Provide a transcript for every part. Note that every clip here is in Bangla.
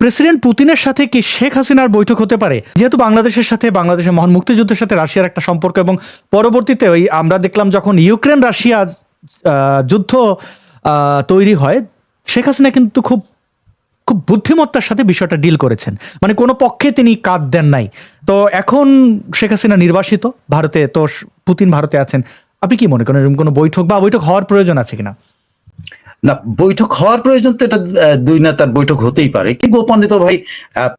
প্রেসিডেন্ট পুতিনের সাথে কি শেখ হাসিনার বৈঠক হতে পারে? যেহেতু বাংলাদেশের সাথে, বাংলাদেশের মহান মুক্তিযুদ্ধের সাথে রাশিয়ার একটা সম্পর্ক এবং পরবর্তীতে ওই আমরা দেখলাম যখন ইউক্রেন রাশিয়া যুদ্ধ তৈরি হয়, শেখ হাসিনা কিন্তু খুব খুব বুদ্ধিমত্তার সাথে বিষয়টা ডিল করেছেন। মানে কোনো পক্ষে তিনি কাঁদ দেন নাই। তো এখন শেখ হাসিনা নির্বাসিত, ভারতে তো পুতিন ভারতে আছেন। আপনি কি মনে করেন এরকম কোনো বৈঠক বা বৈঠক হওয়ার প্রয়োজন আছে কিনা? না, বৈঠক হওয়ার প্রয়োজন তো এটা দুই নেতার বৈঠক হতেই পারে। কি গোপনে তো ভাই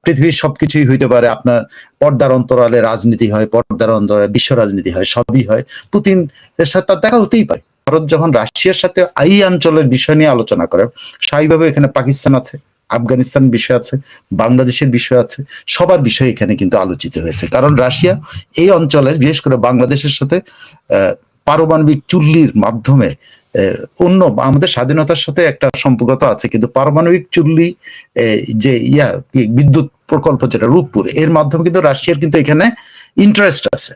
পৃথিবীর সবকিছুই হইতে পারে, আপনার পর্দার অন্তরালে রাজনীতি হয়, পর্দার অন্তরালে বিশ্ব রাজনীতি হয়, সবই হয়। পুতিন এর সাথে তার দেখা হতেই পারে। ভারত যখন রাশিয়ার সাথে এই অঞ্চলের বিষয় নিয়ে আলোচনা করে, স্বাভাবিকভাবে এখানে পাকিস্তান আছে, আফগানিস্তান বিষয় আছে, বাংলাদেশের বিষয় আছে, সবার বিষয় এখানে কিন্তু আলোচিত হয়েছে। কারণ রাশিয়া এই অঞ্চলে, বিশেষ করে বাংলাদেশের সাথে পারমাণবিক চুল্লির মাধ্যমে অন্য আমাদের স্বাধীনতার সাথে একটা সম্পর্ক আছে, কিন্তু পারমাণবিক চুল্লি যে ইয়া বিদ্যুৎ প্রকল্প যেটা রূপপুর, এর মাধ্যমে কিন্তু রাশিয়ার কিন্তু এখানে ইন্টারেস্ট আছে।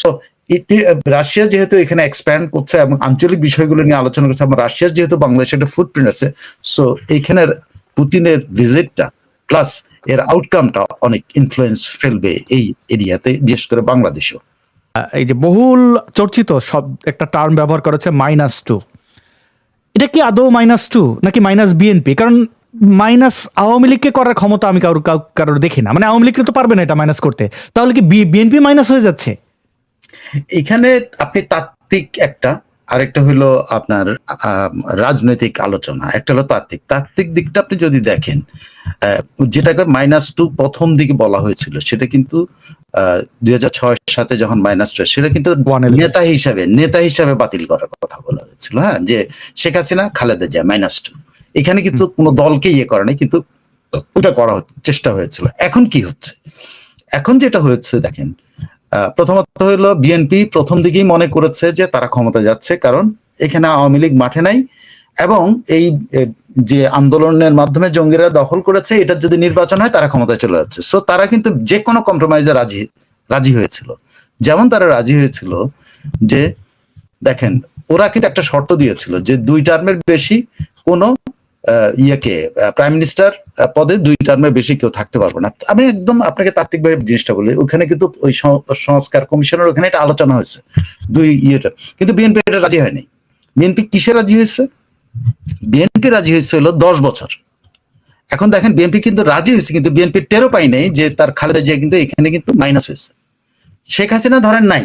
সো এটি রাশিয়া যেহেতু এখানে এক্সপ্যান্ড করছে এবং আঞ্চলিক বিষয়গুলো নিয়ে আলোচনা করছে, এবং রাশিয়ার যেহেতু বাংলাদেশে একটা ফুটপ্রিন্ট আছে সো এইখানের পুতিনের ভিজিটটা প্লাস এর আউটকামটা অনেক ইনফ্লুয়েন্স ফেলবে এই এরিয়াতে বিশেষ করে বাংলাদেশেও। এই যে বহুল চর্চিত সব একটা টার্ম ব্যবহার করা হচ্ছে মাইনাস টু এটা কি আদৌ মাইনাস টু নাকি মাইনাস বিএনপি কারণ মাইনাস আওয়ামী লীগকে করার ক্ষমতা আমি কারোর কারোর দেখি না। মানে আওয়ামী লীগকে তো পারবে না এটা মাইনাস করতে। তাহলে কি বিএনপি মাইনাস হয়ে যাচ্ছে? এখানে আপনি তাত্ত্বিক একটা, আরেকটা হলো আপনার রাজনৈতিক আলোচনা, একটা হলো তাত্ত্বিক। তাত্ত্বিক দিকটা আপনি যদি দেখেন যেটাকে মাইনাস টু প্রথম দিকে বলা হয়েছিল, সেটা কিন্তু দুই হাজার ছয় সাথে যখন মাইনাস সেটা কিন্তু নেতা হিসাবে নেতা হিসাবে বাতিল করার কথা বলা হয়েছিল হ্যাঁ? যে শেখ হাসিনা খালেদা জিয়া মাইনাস টু। এখানে কিন্তু কোনো দলকে ইয়ে করে নাই কিন্তু ওটা করা চেষ্টা হয়েছিল। এখন কি হচ্ছে? এখন যেটা হয়েছে দেখেন আহ, প্রথমত হলো বিএনপি প্রথম দিকেই মনে করেছে যে তারা ক্ষমতা যাচ্ছে কারণ এখানে আওয়ামী লীগ মাঠে নাই এবং এই যে আন্দোলনের মাধ্যমে জঙ্গিরা দখল করেছে এটা যদি নির্বাচন হয়, তারা ক্ষমতায় চলে যাচ্ছে। সো তারা কিন্তু যে কোনো কম্প্রোমাইজে রাজি রাজি হয়েছিল। যেমন তারা রাজি হয়েছিল যে, দেখেন, ওরা কিন্তু একটা শর্ত দিয়েছিল যে, দুই টার্মের বেশি কোনো ইয়েকে প্রাইম মিনিস্টার পদে দুই টার্মের বেশি কেউ থাকতে পারবে না। আমি একদম আপনাকে তাত্ত্বিকভাবে জিনিসটা বলি, ওখানে কিন্তু ওই সংস্কার কমিশনের ওখানে এটা আলোচনা হয়েছে, দুই ইয়েটা। কিন্তু বিএনপি এটা রাজি হয়নি। বিএনপি কিসে রাজি হয়েছে? বিএনপি রাজি হয়েছিল দশ বছর। এখন দেখেন বিএনপি কিন্তু রাজি হয়েছে, কিন্তু বিএনপি টেরও পাই নাই যে তার খালেদা জিয়া কিন্তু এখানে কিন্তু মাইনাস হয়েছে। শেখ হাসিনা ধরেন নাই,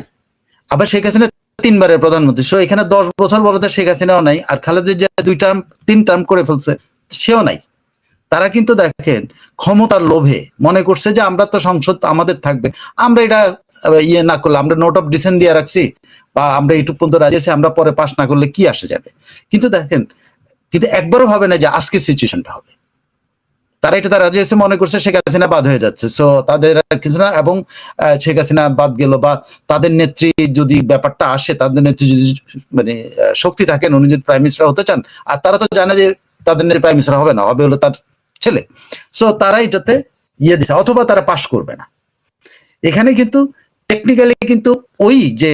আবার শেখ হাসিনা তিনবারের প্রধানমন্ত্রী সো এখানে দশ বছর বলতে শেখ হাসিনাও নাই, আর খালেদা জিয়া দুই টার্ম তিন টার্ম করে ফেলছে, সেও নাই। তারা কিন্তু দেখেন ক্ষমতার লোভে মনে করছে যে আমরা তো সংসদ আমাদের থাকবে। আমরা এটা ইয়ে না করলে, আমরা নোট অফ ডিসেন্ট দিয়ে রাখছি বা আমরা এইটুকু পর্যন্ত রাজি আছি, আমরা পরে পাশ না করলে কি আসে যাবে? কিন্তু দেখেন, কিন্তু একবারও ভাবে না যে আজকে সিচুয়েশনটা হবে। তারা এটা তারা হয়েছে মনে করছে শেখ হাসিনা বাদ হয়ে যাচ্ছে। সো তাদের কিছু না, এবং শেখ হাসিনা বাদ গেল বা তাদের নেত্রী যদি ব্যাপারটা আসে, তাদের নেত্রী যদি মানে শক্তি থাকেন, উনি যদি প্রাইম মিনিস্টার হতে চান, আর তারা তো জানে যে তাদের নেত্রী প্রাইম মিনিস্টার হবে না, হবে হলো তার ছেলে সো তারা এটাতে ইয়ে দিচ্ছে অথবা তারা পাশ করবে না। এখানে কিন্তু টেকনিক্যালি কিন্তু ওই যে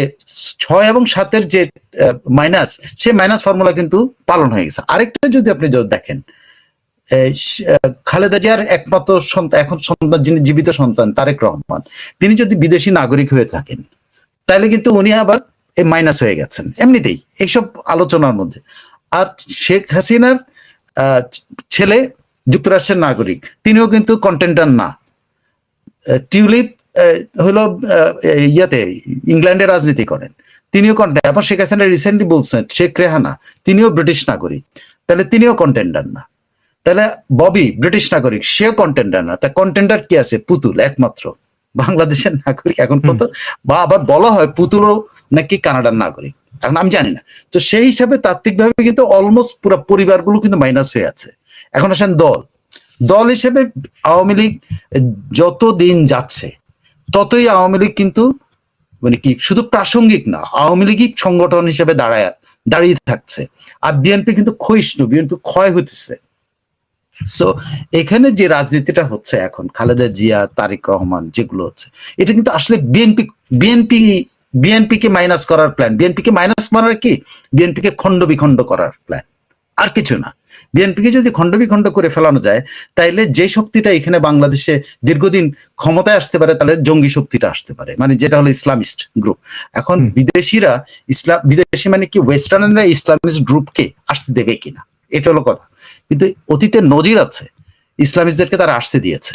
ছয় এবং সাতের যে মাইনাস সেই মাইনাস ফর্মুলা কিন্তু পালন হয়ে গেছে। আরেকটা যদি আপনি দেখেন খালেদা জিয়ার একমাত্র সন্তান, এখন সন্তান, যিনি জীবিত সন্তান, তারেক রহমান, তিনি যদি বিদেশি নাগরিক হয়ে থাকেন, তাহলে কিন্তু উনি আবার মাইনাস হয়ে গেছেন। এমনিতেই, এইসব আলোচনার মধ্যে। আর শেখ হাসিনার ছেলে যুক্তরাষ্ট্রের নাগরিক। তিনিও কিন্তু কন্টেন্টার না। টিউলিপ হলো ইয়াতে ইংল্যান্ডে রাজনীতি করেন। তিনিও কন্টেন্ট এবং শেখ হাসিনা রিসেন্টলি বলছেন শেখ রেহানা তিনিও ব্রিটিশ নাগরিক। তাহলে তিনিও কন্টেন্ডার না। তাহলে ববি ব্রিটিশ নাগরিক সেও কন্টেন্ডার না। তা কন্টেন্ডার কি আছে? পুতুল একমাত্র। বাংলাদেশের নাগরিক এখন পর্যন্ত বা আবার বলা হয় পুতুলও নাকি কানাডার নাগরিক। এখন আমি জানি না। তো সেই হিসাবে তাত্ত্বিকভাবে কিন্তু অলমোস্ট পুরো পরিবারগুলো কিন্তু মাইনাস হয়ে আছে। এখন আসেন দল। দল হিসেবে আওয়ামী লীগ যত দিন যাচ্ছে, ততই আওয়ামী লীগ কিন্তু মানে কি, শুধু প্রাসঙ্গিক না, আওয়ামী লীগই সংগঠন হিসেবে দাঁড়ায়, দাঁড়িয়ে থাকছে। আর বিএনপি কিন্তু ক্ষয়িষ্ণু, বিএনপি ক্ষয় হতেছে সো এখানে যে রাজনীতিটা হচ্ছে এখন, খালেদা জিয়া, তারেক রহমান যেগুলো হচ্ছে, এটা কিন্তু আসলে বিএনপি বিএনপি বিএনপি কে মাইনাস করার প্ল্যান বিএনপি কে মাইনাস মারার কি? বিএনপি কে খণ্ড বিখণ্ড করার প্ল্যান আর কিছু না। বিএনপিকে যদি খণ্ড বিখণ্ড করে ফেলানো যায় তাইলে যে শক্তিটা এখানে বাংলাদেশে দীর্ঘদিন ক্ষমতায় আসতে পারে তাহলে জঙ্গি শক্তিটা আসতে পারে। মানে যেটা হলো ইসলামিস্ট গ্রুপ এখন বিদেশিরা ইসলাম বিদেশি মানে কি ওয়েস্টার্নরা ইসলামিস্ট গ্রুপকে আসতে দেবে কিনা? এটা হলো কথা। কিন্তু অতীতে নজির আছে ইসলামিস্টদেরকে তারা আসতে দিয়েছে।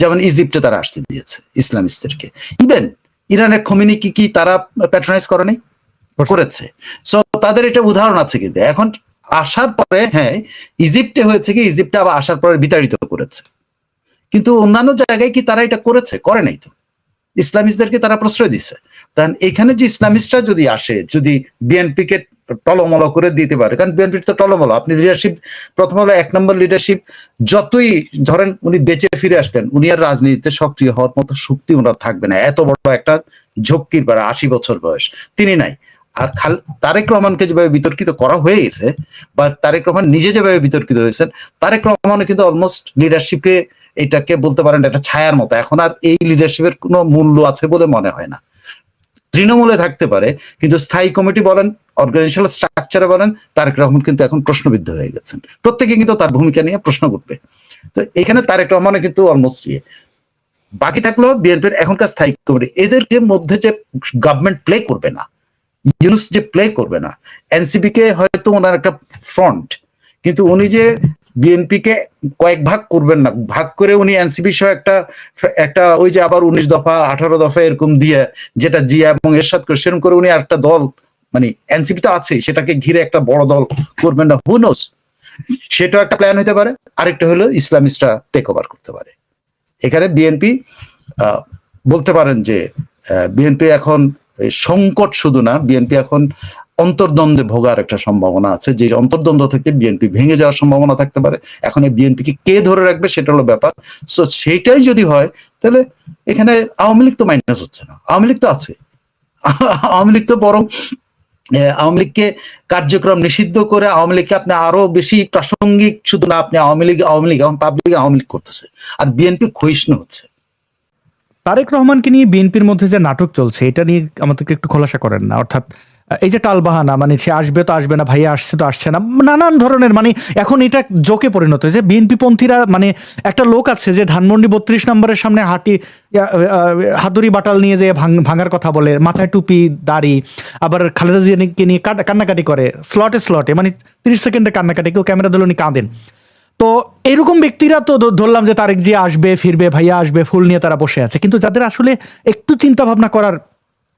যেমন ইজিপ্টে তারা আসতে দিয়েছে ইসলামিস্টদেরকে। ইভেন ইরানের খমিনি কি কি তারা প্যাট্রোনাইজ করে নাই? করেছে। সো তাদের এটা উদাহরণ আছে কিন্তু। এখন আসার পরে হ্যাঁ ইজিপ্টে হয়েছে কি, ইজিপ্টে আবার আসার পরে বিতাড়িত করেছে। কিন্তু অন্যান্য জায়গায় কি তারা এটা করেছে? করে নাই তো। ইসলামিস্টদেরকে তারা প্রশ্রয় দিচ্ছে কারণ এখানে যে ইসলামিস্টরা যদি আসে, যদি বিএনপি কে টলমল করে দিতে পারে, কারণ বিএনপির তো টলমল, আপনি লিডারশিপ প্রথম হলো এক নম্বর লিডারশিপ যতই ধরেন উনি বেঁচে ফিরে আসলেন, উনি আর রাজনীতিতে সক্রিয় হওয়ার মতো শক্তি ওনার থাকবে না। এত বড় একটা ঝক্কির পারে আশি বছর বয়স, তিনি নাই। আর খাল তারেক রহমানকে যেভাবে বিতর্কিত করা হয়ে গেছে, বা তারেক রহমান নিজে যেভাবে বিতর্কিত হয়েছেন, তারেক রহমানও কিন্তু অলমোস্ট লিডারশিপে এটাকে বলতে পারেন একটা ছায়ার মতো। এখন আর এই লিডারশিপের কোনো মূল্য আছে বলে মনে হয় না। তৃণমূলে থাকতে পারে, কিন্তু স্থায়ী কমিটি বলেন অর্গানাইজেশনাল স্ট্রাকচারে বলেন, তারেক রহমান কিন্তু এখন প্রশ্নবিদ্ধ হয়ে গেছেন। প্রত্যেকে কিন্তু তার ভূমিকা নিয়ে প্রশ্ন করবে। তো এখানে তারেক রহমানের কিন্তু অলমোস্ট ইয়ে। বাকি থাকল বিএনপির এখনকার স্থায়ী কমিটি। এদেরকে মধ্যে যে গভর্নমেন্ট প্লে করবে না ইউনুস যে প্লে করবে না এনসিপি কে হয়তো ওনার একটা ফ্রন্ট কিন্তু উনি যে বিএনপি কে কয়েক ভাগ করবেন না, ভাগ করে উনি এনসিপি সহ একটা একটা ওই যে আবার উনিশ দফা, আঠারো দফা এরকম দিয়ে যেটা জিয়া এবং এরশাদ করে, সেরকম করে উনি একটা দল মানে এনসিপি তো আছে সেটাকে ঘিরে একটা বড় দল করবেন না হুনোস সেটাও একটা প্ল্যান হতে পারে, আরেকটা হলো ইসলামিস্টরা টেক ওভার করতে পারে। এখানে বিএনপি বলতে পারেন যে বিএনপি এখন সংকট শুধু না বিএনপি এখন অন্তর্দ্বন্দ্বে ভোগার একটা সম্ভাবনা আছে। যে অন্তর্দ্বন্দ্ব থেকে বিএনপি ভেঙে যাওয়ার সম্ভাবনা থাকতে পারে। এখন এই বিএনপিকে কে ধরে রাখবে সেটা হলো ব্যাপার। সো সেইটাই যদি হয়, তাহলে এখানে আওয়ামী লীগ তো মাইনাস হচ্ছে না। আওয়ামী লীগ তো আছে। আওয়ামী লীগ তো বরং আওয়ামী লীগকে কার্যক্রম নিষিদ্ধ করে আওয়ামী লীগকে আপনি আরও বেশি প্রাসঙ্গিক শুধু না, আপনি আওয়ামী লীগ আওয়ামী লীগ পাবলিক আওয়ামী লীগ করতেছে। আর বিএনপি ক্ষয়িষ্ণু হচ্ছে। তারেক রহমানকে নিয়ে বিএনপির মধ্যে যে নাটক চলছে, এটা নিয়ে আমাদেরকে একটু খোলাসা করেন না। অর্থাৎ, এই যে টালবাহানা মানে সে আসবে তো আসবে না, ভাইয়া আসছে তো আসছে না, নানান ধরনের মানে এখন এটা জোকে পরিণত হয়েছে। বিএনপি পন্থীরা মানে একটা লোক আছে যে ধানমন্ডি বত্রিশ নম্বরের সামনে হাঁটি হাতুড়ি বাটাল নিয়ে যে ভাঙ- ভাঙার কথা বলে, মাথায় টুপি, দাড়ি, আবার খালেদা জিয়াকে নিয়ে কাট- কান্নাকাটি করে স্লটে স্লটে মানে তিরিশ সেকেন্ডে কান্নাকাটি, কেউ ক্যামেরা উনি কাঁদেন। তো এরকম ব্যক্তিরা তো ধরলাম যে তারেক জিয়া আসবে, ফিরবে, ভাইয়া আসবে, ফুল নিয়ে তারা বসে আছে। কিন্তু যাদের আসলে একটু চিন্তা ভাবনা করার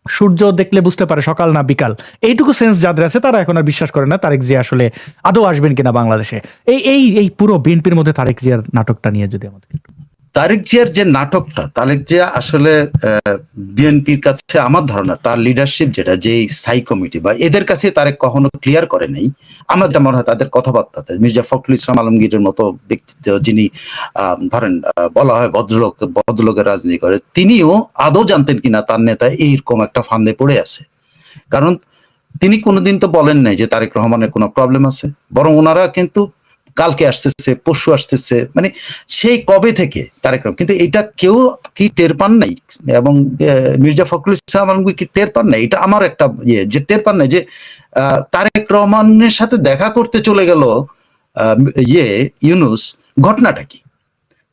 সূর্য দেখলে বুঝতে পারে সকাল না বিকাল, এইটুকু সেন্স যাদের আছে তারা এখন আর বিশ্বাস করে না তারেক জিয়া আসলে আদৌ আসবেন কিনা বাংলাদেশে। এই এই এই পুরো বিএনপির মধ্যে তারেক জিয়ার নাটকটা নিয়ে যদি আমাদের একটু তারেক জিয়ার যে নাটকটা, তারেক জিয়া আসলে বিএনপির কাছে আমার ধারণা তার লিডারশিপ যেটা যে স্থায়ী কমিটি বা এদের কাছে তারেক কখনো ক্লিয়ার করে নেই। আমার যেটা মনে হয় তাদের কথাবার্তাতে, মির্জা ফখরুল ইসলাম আলমগীরের মতো ব্যক্তিত্ব যিনি ধরেন বলা হয় ভদ্রলোক, ভদ্রলোকের রাজনীতি করে, তিনিও আদৌ জানতেন কিনা তার নেতা এইরকম একটা ফান্দে পড়ে আছে। কারণ তিনি কোনোদিন তো বলেন নাই যে তারেক রহমানের কোনো প্রবলেম আছে। বরং ওনারা কিন্তু কালকে আসতেছে, পরশু আসতেছে মানে সেই কবে থেকে তারেক রহমান? কিন্তু এটা কেউ কি টের পান নাই? এবং মির্জা ফখরুল ইসলাম আলমগীর কি টের পান নাই? এটা আমার একটা ইয়ে যে টের পান নাই যে তারেক রহমানের সাথে দেখা করতে চলে গেল ইয়ে ইউনুস, ঘটনাটা কি?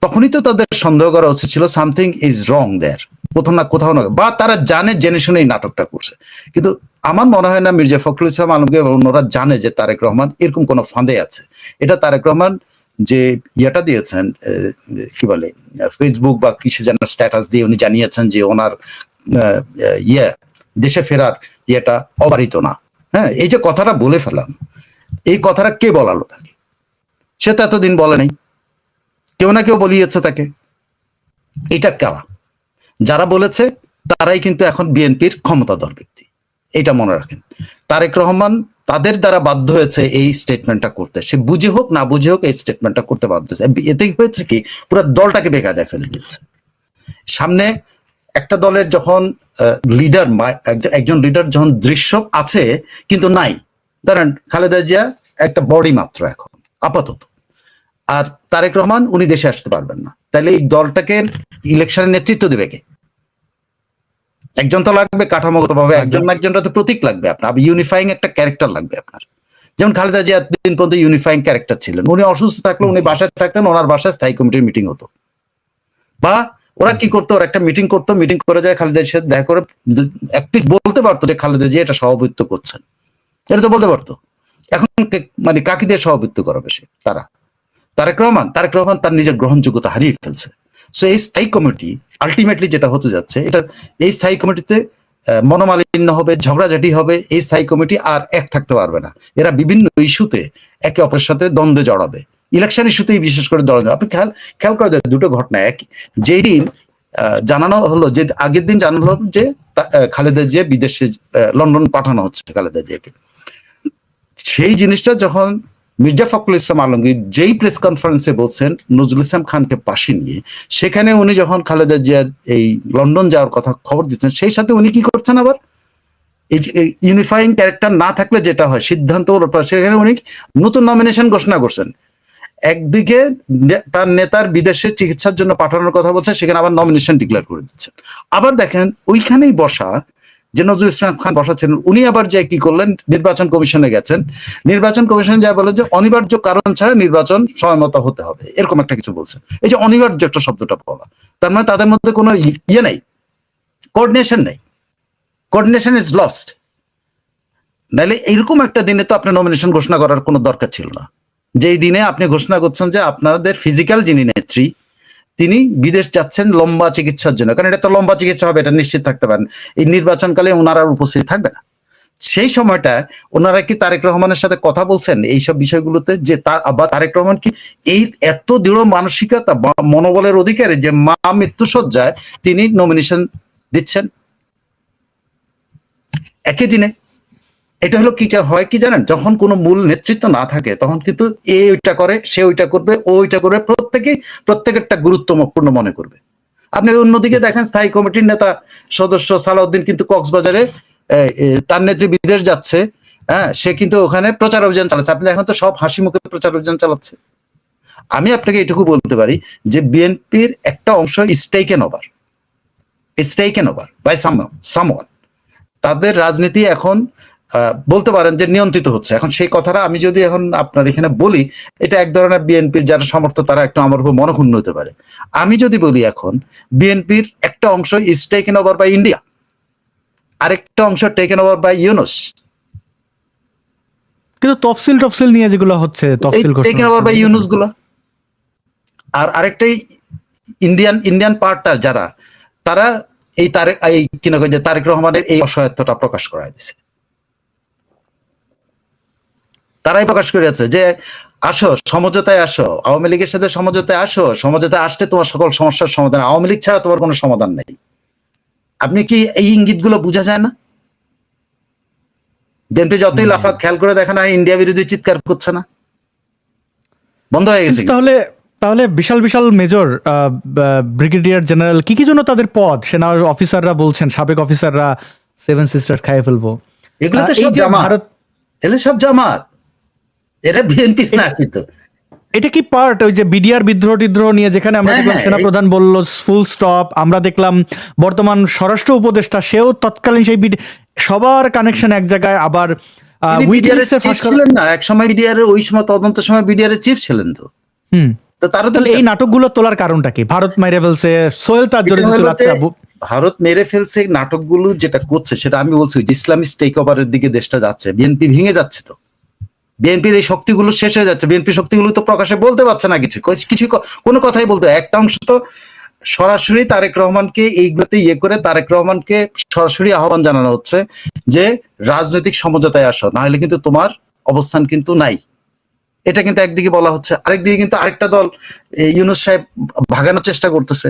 তখনই তো তাদের সন্দেহ করা উচিত ছিল, সামথিং ইজ রং দেয়ার। কোথাও না কোথাও না, বা তারা জানে, জেনে শুনে এই নাটকটা করছে। কিন্তু আমার মনে হয় না মির্জা ফখরুল ইসলাম আলমগীর অন্যরা জানে যে তারেক রহমান এরকম কোনো ফাঁদে আছে। এটা তারেক রহমান যে ইয়েটা দিয়েছেন কি বলে ফেসবুক বা কিছু যেন স্ট্যাটাস দিয়ে উনি জানিয়েছেন যে ওনার ইয়ে দেশে ফেরার ইয়েটা অবারিত না। হ্যাঁ এই যে কথাটা বলে ফেলাম, এই কথাটা কে বলালো তাকে? সে তো এতদিন বলে নাই। কেউ না কেউ বলিয়েছে তাকে। এটা কারা? যারা বলেছে, তারাই কিন্তু এখন বিএনপির ক্ষমতাধর ব্যক্তি। এটা মনে রাখেন। তারেক রহমান তাদের দ্বারা বাধ্য হয়েছে এই স্টেটমেন্টটা করতে। সে বুঝে হোক, না বুঝে হোক, এই স্টেটমেন্টটা করতে বাধ্য হয়েছে। এতে হয়েছে কি, পুরো দলটাকে বেকায়দায় ফেলে দিয়েছে। সামনে একটা দলের যখন লিডার একজন লিডার যখন দৃশ্য আছে, কিন্তু নাই। ধরেন খালেদা জিয়া একটা বডি মাত্র এখন, আপাতত। আর তারেক রহমান, উনি দেশে আসতে পারবেন না। তাহলে এই দলটাকে ইলেকশনের নেতৃত্ব দেবে কে? একজন তো লাগবে কাঠামোগত ভাবে একজন না একজনটা তো প্রতীক লাগবে আপনার। ইউনিফাইং একটা ক্যারেক্টার লাগবে আপনার। যেমন খালেদা জিয়া দিন পর্যন্ত ইউনিফাইং ক্যারেক্টার ছিলেন। উনি অসুস্থ থাকলে উনি বাসায় থাকতেন, ওনার বাসায় স্থায়ী কমিটির মিটিং হতো। বা ওরা কি করতো? ওরা একটা মিটিং করতো মিটিং করে যায় খালেদার সাথে দেখা করে একটু বলতে পারতো যে খালেদা জিয়া এটা সভাপতিত্ব করছেন। এটা তো বলতে পারতো। এখন মানে কাকি দিয়ে সভাপতিত্ব করাবে সে? তারা। তারেক রহমান। তারেক রহমান তার নিজের গ্রহণযোগ্যতা হারিয়ে ফেলছে। সো এই স্থায়ী কমিটি আলটিমেটলি যেটা হতে যাচ্ছে, এটা এই স্থায়ী কমিটিতে মনোমালিন্য হবে, ঝগড়াঝাটি হবে, এই স্থায়ী কমিটি আর এক থাকতে পারবে না। এরা বিভিন্ন ইস্যুতে একে অপরের সাথে দ্বন্দ্বে জড়াবে। ইলেকশন ইস্যুতেই বিশেষ করে জড়াবে আপনি খেয়াল খেয়াল করে দেখেন, দুটো ঘটনা। এক, যেই দিন জানানো হলো যে, আগের দিন জানানো হলো যে খালেদা জিয়া বিদেশে লন্ডন পাঠানো হচ্ছে খালেদা জিয়াকে। সেই জিনিসটা যখন মির্জা ফখরুল ইসলাম আলমগীর যেই প্রেস কনফারেন্সে বলছেন, নজরুল ইসলাম খানকে পাশে নিয়ে, সেখানে উনি যখন খালেদা জিয়ার এই লন্ডন যাওয়ার কথা খবর দিচ্ছেন, সেই সাথে উনি কি করছেন আবার? এই ইউনিফাইং ক্যারেক্টার না থাকলে যেটা হয়, সিদ্ধান্ত সেখানে উনি নতুন নমিনেশন ঘোষণা করছেন। একদিকে তার নেতার বিদেশে চিকিৎসার জন্য পাঠানোর কথা বলছে, সেখানে আবার নমিনেশন ডিক্লেয়ার করে দিচ্ছেন। আবার দেখেন, ওইখানেই বসা যে নজরুল ইসলাম খান বসা ছিলেন উনি আবার যে কি করলেন, নির্বাচন কমিশনে গেছেন। নির্বাচন কমিশন যা বলে যে অনিবার্য কারণ ছাড়া নির্বাচন সময়মতো হতে হবে, এরকম একটা কিছু বলছেন এই যে অনিবার্য একটা শব্দটা বলা, তার মানে তাদের মধ্যে কোনো ইয়ে নেই কোঅর্ডিনেশন নেই। কোঅর্ডিনেশন ইজ লস্ট নাহলে এরকম একটা দিনে তো আপনি নমিনেশন ঘোষণা করার কোনো দরকার ছিল না। যেই দিনে আপনি ঘোষণা করছেন যে আপনাদের ফিজিক্যাল যিনি নেত্রী তিনি বিদেশ যাচ্ছেন লম্বা চিকিৎসার জন্য। কারণ এটা তো লম্বা চিকিৎসা হবে, এটা নিশ্চিত থাকতে পারেন। এই নির্বাচনকালে ওনারা উপস্থিত থাকবে না। সেই সময়টা ওনারা কি তারেক রহমানের সাথে কথা বলছেন? এইসব বিষয়গুলোতে যে তার বা তারেক রহমান কি এই এত দৃঢ় মানসিকতা বা মনোবলের অধিকারে যে মা মৃত্যুসজ্জায় তিনি নমিনেশন দিচ্ছেন? একই দিনে এটা হলো কি হয় কি জানেন? যখন কোনো মূল নেতৃত্ব না থাকে, তখন কিন্তু এ ওইটা করে, সে ওইটা করবে, ও ওইটা করবে, প্রত্যেকেই প্রত্যেকেরটা গুরুত্বপূর্ণ মনে করবে। আপনি অন্যদিকে দেখেন, স্থায়ী কমিটির নেতা সদস্য সালাউদ্দিন কিন্তু কক্সবাজারে তার নেত্রী বিদেশ যাচ্ছে হ্যাঁ সে কিন্তু ওখানে প্রচার অভিযান চালাচ্ছে। আপনি এখন তো সব হাসি মুখে প্রচার অভিযান চালাচ্ছে। আমি আপনাকে এটুকু বলতে পারি যে বিএনপির একটা অংশ is taken over is taken over by some someone. তাদের রাজনীতি এখন বলতে পারেন যে নিয়ন্ত্রিত হচ্ছে। এখন সেই কথাটা আমি যদি এখন আপনার এখানে বলি এটা এক ধরনের বিএনপির যারা সমর্থ তারা একটু আমার উপর মনক্ষুণ্ণ হতে পারে। আমি যদি বলি এখন বিএনপির একটা অংশ is taken over by India আরেকটা অংশ টেকেন ওভার বাই ইউনুস কিন্তু তফসিল টফসিল নিয়ে যেগুলো হচ্ছে তফসিল টেকেন ওভার বাই ইউনুসগুলা আর আরেকটাই ইন্ডিয়ান ইন্ডিয়ান পার্টার যারা তারা এই তারেক এই কিনা যে তারেক রহমানের এই অসহায়ত্বটা প্রকাশ করা দিছে। তারাই প্রকাশ করেছে যে আসো সমঝোতায় আসো আওয়ামী লীগের সাথে সমঝোতায় আসো সমঝোতায় আসতে তোমার সকল সমস্যার সমাধান আওয়ামী লীগ ছাড়া তোমার কোনো সমাধান নেই। আপনি কি এই ইঙ্গিতগুলো বোঝা যায় না? বিএনপি যতই লাফা খেয়াল করে দেখেন আর ইন্ডিয়া বিরোধী চিৎকার করছে না। বন্ধ হয়ে গেছে। তাহলে তাহলে বিশাল বিশাল মেজর ব্রিগেডিয়ার জেনারেল কি কি জন্য তাদের পদ? সেনা অফিসাররা বলছেন সাবেক অফিসাররা সেভেন সিস্টার খাইয়ে ফেলব। এগুলো তো সব জামাত। এগুলো সব জামাত। এরা বিএনপি না কিন্তু। এটা কি পার্ট ওই যে বিডিআর বিদ্রোহ টিদ্রোহ নিয়ে যেখানে আমরা হ্যাঁ, দেখলাম হ্যাঁ, সেনাপ্রধান বলল ফুল স্টপ আমরা দেখলাম বর্তমান স্বরাষ্ট্র উপদেষ্টা সেও তৎকালীন সেই সবার কানেকশন এক জায়গায়। আবার ছিলেন না। এক সময় বিডিআর ওই সময় তদন্তের সময় বিডিআর এর চিফ ছিলেন তো। হুম। তো তারও তো তাহলে এই নাটকগুলো তোলার কারণটা কি? ভারত ফেলছে সোহেল তার এটা আচ্ছা ভারত মেরে ফেলছে নাটকগুলো যেটা করছে সেটা আমি বলছি টেক ওভারের দিকে দেশটা যাচ্ছে বিএনপি ভেঙে যাচ্ছে তো। বিএনপির এই শক্তিগুলো শেষ হয়ে যাচ্ছে। বিএনপি শক্তিগুলো তো প্রকাশে বলতে পারছে না কিছু। কিছু কোনো কথাই বলতে একটা অংশ তো সরাসরি তারেক রহমানকে এইগুলোতে ইয়ে করে তারেক রহমানকে সরাসরি আহ্বান জানানো হচ্ছে যে, রাজনৈতিক সমঝোতায় আসো না হলে কিন্তু তোমার অবস্থান কিন্তু নাই। এটা কিন্তু একদিকে বলা হচ্ছে, আরেকদিকে কিন্তু আরেকটা দল ইউনুস সাহেব ভাগানোর চেষ্টা করতেছে।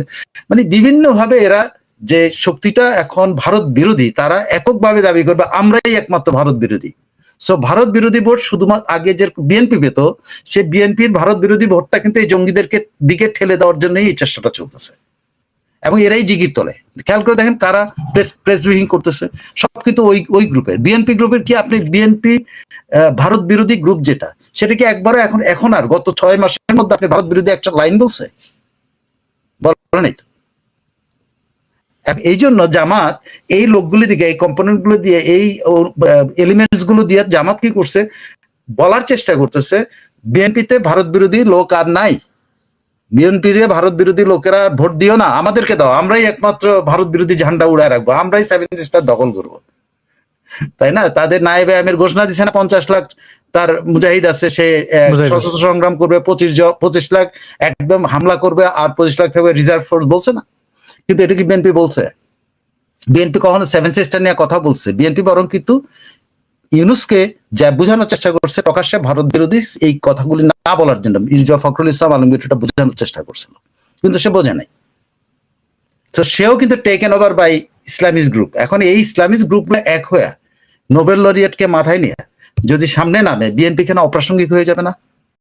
মানে বিভিন্ন ভাবে এরা যে শক্তিটা এখন ভারত বিরোধী, তারা এককভাবে দাবি করবে, আমরাই একমাত্র ভারত বিরোধী। সো ভারত বিরোধী ভোট শুধুমাত্র আগে যে বিএনপি পেত, সে বিএনপির ভারত বিরোধী ভোটটা কিন্তু এই জঙ্গিদেরকে দিকে ঠেলে দেওয়ার জন্যই এই চেষ্টাটা চলতেছে। এবং এরাই জিগির তোলে। খেয়াল করে দেখেন কারা প্রেস প্রেস ব্রিফিং করতেছে। সব কিন্তু ওই ওই গ্রুপের। বিএনপি গ্রুপের কি আপনি বিএনপি ভারত বিরোধী গ্রুপ যেটা, সেটা কি একবারও এখন এখন আর গত ছয় মাসের মধ্যে আপনি ভারত বিরোধী একটা লাইন বলছে? বলে নাই তো? এই জন্য জামাত এই লোকগুলি দিকে এই কম্পোনেন্টগুলো দিয়ে এই এলিমেন্টসগুলো দিয়ে জামাত কি করছে? বলার চেষ্টা করতেছে বিএনপিতে ভারত বিরোধী লোক আর নাই। বিএনপির ভারত বিরোধী লোকেরা ভোট দিও না আমাদেরকে দাও আমরাই একমাত্র ভারত বিরোধী ঝান্ডা উড়ায় রাখব আমরাই সেভেন সিস্টার দখল করব। তাই না? তাদের নায়েবে আমির ঘোষণা দিচ্ছে না পঞ্চাশ লাখ তার মুজাহিদ আছে সে সশস্ত্র সংগ্রাম করবে পঁচিশ পঁচিশ লাখ একদম হামলা করবে আর পঁচিশ লাখ থাকবে রিজার্ভ ফোর্স বলছে না? কিন্তু এটা কি বিএনপি বলছে? বিএনপি কখনো সেভেন সিস্টার নিয়ে কথা বলছে? বিএনপি বরং কিন্তু ইউনুসকে যা বোঝানোর চেষ্টা করছে, প্রকাশ্যে ভারত বিরোধী এই কথাগুলি না বলার জন্য। মির্জা ফখরুল ইসলাম আলমগীর এটা বোঝানোর চেষ্টা করছিল। কিন্তু সে বোঝে নাই। তো সেও কিন্তু taken over by Islamic group এখন এই ইসলামিক গ্রুপগুলো এক হয়ে নোবেল লরিয়েটকে মাথায় নিয়ে যদি সামনে নামে বিএনপি কেন অপ্রাসঙ্গিক হয়ে যাবে না?